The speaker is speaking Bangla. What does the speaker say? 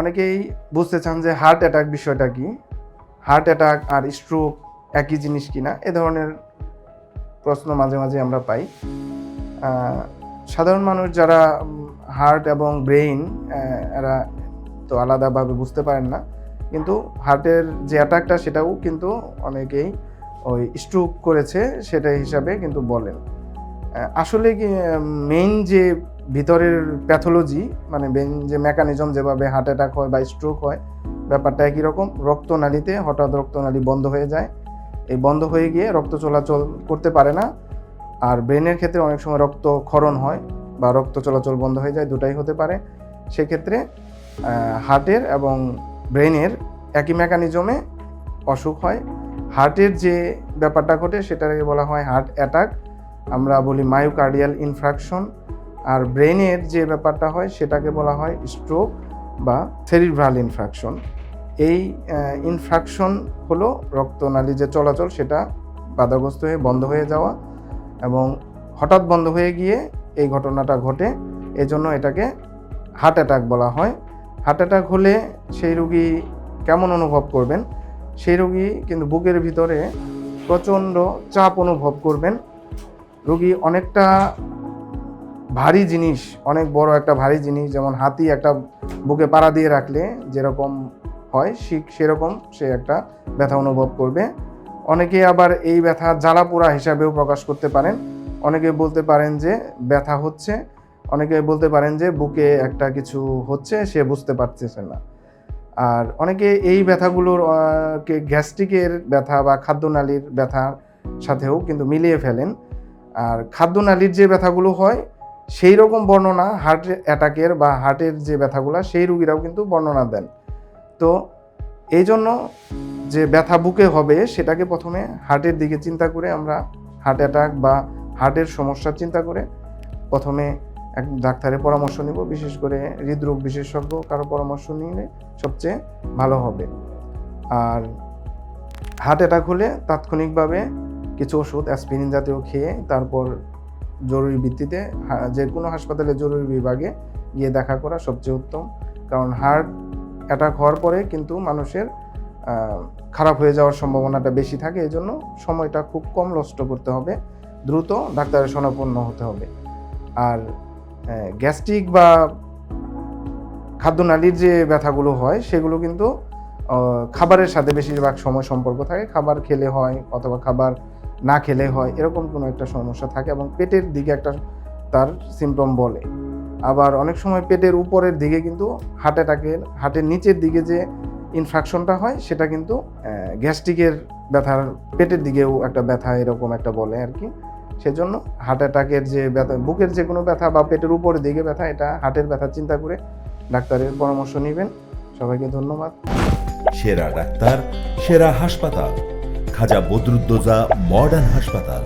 অনেকেই বুঝতে চান যে হার্ট অ্যাটাক বিষয়টা কি? হার্ট অ্যাটাক আর স্ট্রোক একই জিনিস কিনা? এ ধরনের প্রশ্ন মাঝে মাঝে আমরা পাই। সাধারণ মানুষ যারা হার্ট এবং ব্রেইন এরা তো আলাদাভাবে বুঝতে পারেন না। কিন্তু হার্টের যে অ্যাটাকটা সেটাও কিন্তু অনেকেই ওই স্ট্রোক করেছে সেটা হিসাবে কিন্তু বলেন। আসলে মেইন যে ভিতরের প্যাথোলজি মানে মেইন যে মেকানিজম যেভাবে হার্ট অ্যাটাক হয় বা স্ট্রোক হয়, ব্যাপারটা একই রকম। রক্তনালীতে হঠাৎ রক্তনালী বন্ধ হয়ে যায়। এই বন্ধ হয়ে গিয়ে রক্ত চলাচল করতে পারে না। আর ব্রেনের ক্ষেত্রে অনেক সময় রক্ত ক্ষরণ হয় বা রক্ত চলাচল বন্ধ হয়ে যায়, দুটাই হতে পারে। সেক্ষেত্রে হার্টের এবং ব্রেনের একই মেকানিজমে অসুখ হয়। হার্টের যে ব্যাপারটা ঘটে, সেটাকে বলা হয় হার্ট অ্যাটাক আমরা বলি মায়োকার্ডিয়াল ইনফ্রাকশন আর ব্রেনের যে ব্যাপারটা হয় সেটাকে বলা হয় স্ট্রোক বা সেরিব্রাল ইনফ্রাকশন এই ইনফ্রাকশন হলো রক্তনালী যে চলাচল সেটা বাধাগ্রস্ত হয়ে বন্ধ হয়ে যাওয়া এবং হঠাৎ বন্ধ হয়ে গিয়ে এই ঘটনাটা ঘটে। এজন্য এটাকে হার্ট অ্যাটাক বলা হয়। হার্ট অ্যাটাক হলে সেই রুগী কেমন অনুভব করবেন? সেই রুগী কিন্তু বুকের ভিতরে প্রচণ্ড চাপ অনুভব করবেন। রুগী অনেকটা ভারী জিনিস, অনেক বড় একটা ভারী জিনিস, যেমন হাতি একটা বুকে পাড়া দিয়ে রাখলে যেরকম হয় শিখ সেরকম সে একটা ব্যথা অনুভব করবে। অনেকে আবার এই ব্যথা জ্বালাপোড়া হিসাবেও প্রকাশ করতে পারেন। অনেকে বলতে পারেন যে ব্যথা হচ্ছে, অনেকে বলতে পারেন যে বুকে একটা কিছু হচ্ছে, সে বুঝতে পারতেছে না। আর অনেকে এই ব্যথাগুলোর কে গ্যাস্ট্রিকের ব্যথা বা খাদ্যনালীর ব্যথার সাথেও কিন্তু মিলিয়ে ফেলেন। আর খাদ্যনালীর যে ব্যথাগুলো হয় সেই রকম বর্ণনা হার্ট অ্যাটাকের বা হার্টের যে ব্যথাগুলো, সেই রুগীরাও কিন্তু বর্ণনা দেন। তো এই জন্য যে ব্যথা বুকে হবে, সেটাকে প্রথমে হার্টের দিকে চিন্তা করে আমরা হার্ট অ্যাটাক বা হার্টের সমস্যার চিন্তা করে প্রথমে এক ডাক্তারের পরামর্শ নিব, বিশেষ করে হৃদরোগ বিশেষজ্ঞ কারও পরামর্শ নিলে সবচেয়ে ভালো হবে। আর হার্ট অ্যাটাক হলে তাৎক্ষণিকভাবে কিছু ওষুধ অ্যাসপিরিন জাতীয় খেয়ে তারপর জরুরি ভিত্তিতে যে কোনো হাসপাতালে জরুরি বিভাগে গিয়ে দেখা করা সবচেয়ে উত্তম। কারণ হার্ট অ্যাটাক হওয়ার পরে কিন্তু মানুষের খারাপ হয়ে যাওয়ার সম্ভাবনাটা বেশি থাকে। এই জন্য সময়টা খুব কম নষ্ট করতে হবে। দ্রুত ডাক্তারের শরণাপন্ন হতে হবে। আর গ্যাস্ট্রিক বা খাদ্যনালীর যে ব্যথাগুলো হয়, সেগুলো কিন্তু খাবারের সাথে বেশিরভাগ সময় সম্পর্ক থাকে। খাবার খেলে হয় অথবা খাবার না খেলে হয়, এরকম কোনো একটা সমস্যা থাকে এবং পেটের দিকে একটা তার সিমটম বলে। আবার অনেক সময় পেটের উপরের দিকে কিন্তু হার্ট অ্যাটাকের হার্টের নিচের দিকে যে ইনফ্রাকশনটা হয়, সেটা কিন্তু গ্যাস্ট্রিকের ব্যথার পেটের দিকেও একটা ব্যথা এরকম একটা বলে আর কি। সেজন্য হার্ট অ্যাটাকের যে ব্যথা, বুকের যে কোনো ব্যথা বা পেটের উপরের দিকে ব্যথা, এটা হার্টের ব্যথা চিন্তা করে ডাক্তারের পরামর্শ নেবেন। সবাইকে ধন্যবাদ। সেরা ডাক্তার, সেরা হাসপাতাল। খাজা বদরুদ্দোজা মডার্ন হাসপাতাল।